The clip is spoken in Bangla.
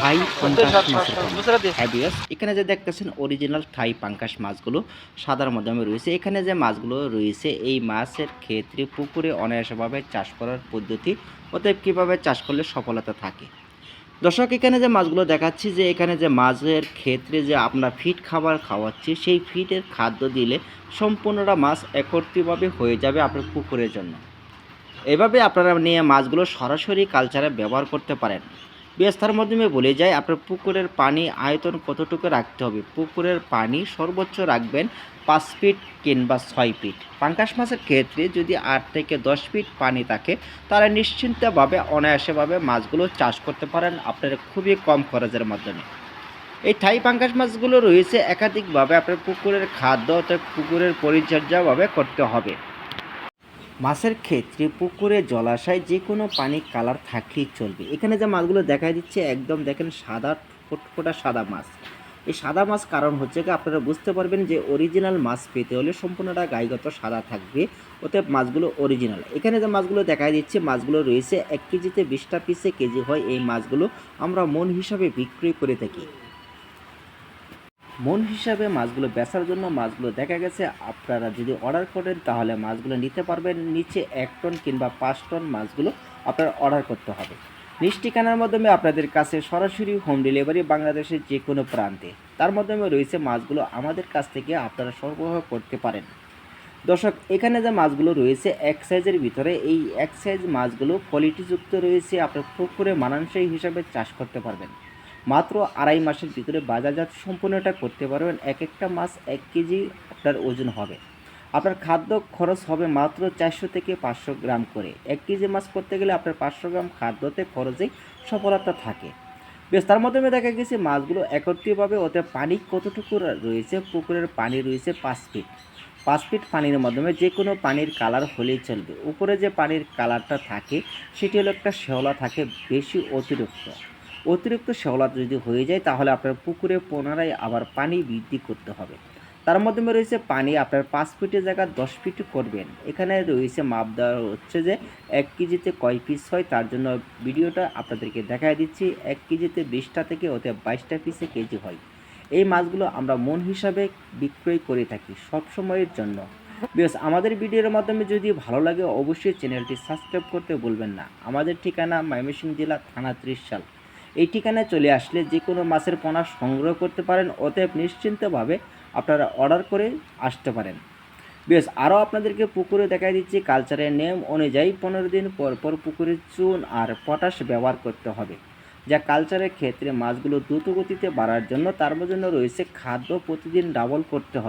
থাই এখানে যে দেখতেছেন অরিজিনাল থাই পাঙ্কাশ মাছগুলো, সাদার মাধ্যমে রয়েছে। এখানে যে মাছগুলো রয়েছে, এই মাছের ক্ষেত্রে পুকুরে অনায়াসভাবে চাষ করার পদ্ধতি, অতএব কীভাবে চাষ করলে সফলতা থাকে? দর্শক, এখানে যে মাছগুলো দেখাচ্ছি যে, এখানে যে মাছের ক্ষেত্রে যে আমরা ফিট খাবার খাওয়াচ্ছি, সেই ফিটের খাদ্য দিলে সম্পূর্ণটা মাছ একত্রিতভাবে হয়ে যাবে আপনার পুকুরের জন্য। এভাবে আপনারা নিয়ে মাছগুলো সরাসরি কালচারে ব্যবহার করতে পারেন। ব্যস্তার মাধ্যমে বলে যায়, আপনার পুকুরের পানি আয়তন কতটুকু রাখতে হবে? পুকুরের পানি সর্বোচ্চ রাখবেন পাঁচ ফিট কিংবা ছয় ফিট। পাঙ্কাশ মাছের ক্ষেত্রে যদি আট থেকে দশ ফিট পানি থাকে, তাহলে নিশ্চিন্তভাবে, অনায়াসেভাবে মাছগুলো চাষ করতে পারেন আপনার খুবই কম খরচের মাধ্যমে। এই থাই পাঙ্কাশ মাছগুলো রয়েছে, একাধিকভাবে আপনার পুকুরের খাদ্য অর্থাৎ পুকুরের পরিচর্যাভাবে করতে হবে। মাছের ক্ষেত্রে পুকুরে, জলাশয় যে কোনো পানি কালার থাকলেই চলবে। এখানে যে মাছগুলো দেখা দিচ্ছে, একদম দেখেন সাদা, ফুটফোটা সাদা মাছ। এই সাদা মাছ কারণ হচ্ছে কি আপনারা বুঝতে পারবেন যে অরিজিনাল মাছ পেতে হলে সম্পূর্ণটা গাইগত সাদা থাকবে ওতে মাছগুলো অরিজিনাল এখানে যে মাছগুলো দেখা দিচ্ছে, মাছগুলো রয়েছে এক কেজিতে বিশটা পিসে কেজি হয়। এই মাছগুলো আমরা মন হিসাবে বিক্রি করে থাকি। মন হিসাবে মাছগুলো বেচার জন্য মাছগুলো দেখা গেছে, আপনারা যদি অর্ডার করেন তাহলে মাছগুলো নিতে পারবেন। নিচে এক টন কিংবা পাঁচ টন মাছগুলো আপনারা অর্ডার করতে হবে। নিজ মাধ্যমে আপনাদের কাছে সরাসরি হোম ডেলিভারি বাংলাদেশের যে কোনো প্রান্তে। তার মাধ্যমে রয়েছে মাছগুলো আমাদের কাছ থেকে আপনারা সরবরাহ করতে পারেন। দর্শক, এখানে যে মাছগুলো রয়েছে, এক সাইজের ভিতরে এই এক সাইজ মাছগুলো কোয়ালিটিযুক্ত রয়েছে, আপনার পুকুরে মানানসই হিসাবে চাষ করতে পারবেন। মাত্র আড়াই মাসের ভিতরে বাজারজাত সম্পূর্ণটা করতে পারবেন। এক একটা মাছ এক কেজি আপনার ওজন হবে। আপনার খাদ্য খরচ হবে মাত্র চারশো থেকে পাঁচশো গ্রাম করে। এক কেজি মাছ করতে গেলে আপনার পাঁচশো গ্রাম খাদ্যতে খরচেই সফলতা থাকে। বেশ, তার মাধ্যমে দেখা গেছে মাছগুলো একত্রিতভাবে ওতে পানি কতটুকু রয়েছে, পুকুরের পানি রয়েছে পাঁচ ফিট। পাঁচ ফিট পানির মাধ্যমে যে কোনো পানির কালার হলেই চলবে। উপরে যে পানির কালারটা থাকে, সেটি হলো একটা শ্যাওলা থাকে, বেশি অতিরিক্ত। অতিরিক্ত শ্যাওলা যদি হয়ে যায়, তাহলে আপনার পুকুরে পুনরায় আবার পানি বৃদ্ধি করতে হবে। তার মাধ্যমে রয়েছে পানি, আপনার পাঁচ ফিটের জায়গায় দশ ফিট করবেন। এখানে রয়েছে মাপ দেওয়া হচ্ছে যে এক কেজিতে কয় পিস হয়, তার জন্য ভিডিওটা আপনাদেরকে দেখাই দিচ্ছি। এক কেজিতে বিশটা থেকে ওতে বাইশটা পিসে কেজি হয়। এই মাছগুলো আমরা মন হিসাবে বিক্রয় করে থাকি সব সময়ের জন্য। বেশ আমাদের ভিডিওর মাধ্যমে যদি ভালো লাগে, অবশ্যই চ্যানেলটি সাবস্ক্রাইব করতে বলবেন না। আমাদের ঠিকানা ময়মনসিংহ জেলা থানা ত্রিশাল। এই ঠিকানায় চলে আসলে যে কোনো মাছের পোনা সংগ্রহ করতে পারেন, অতএব নিশ্চিন্তভাবে আপনারা অর্ডার করে আসতে পারেন। বেশ, আরও আপনাদেরকে পুকুরে দেখাই দিচ্ছি, কালচারের নিয়ম অনুযায়ী পনেরো দিন পর পর পুকুরে চুন আর পটাশ ব্যবহার করতে হবে, যা কালচারের ক্ষেত্রে মাছগুলো দ্রুত গতিতে বাড়ার জন্য তার জন্য রয়েছে খাদ্য প্রতিদিন ডাবল করতে হবে।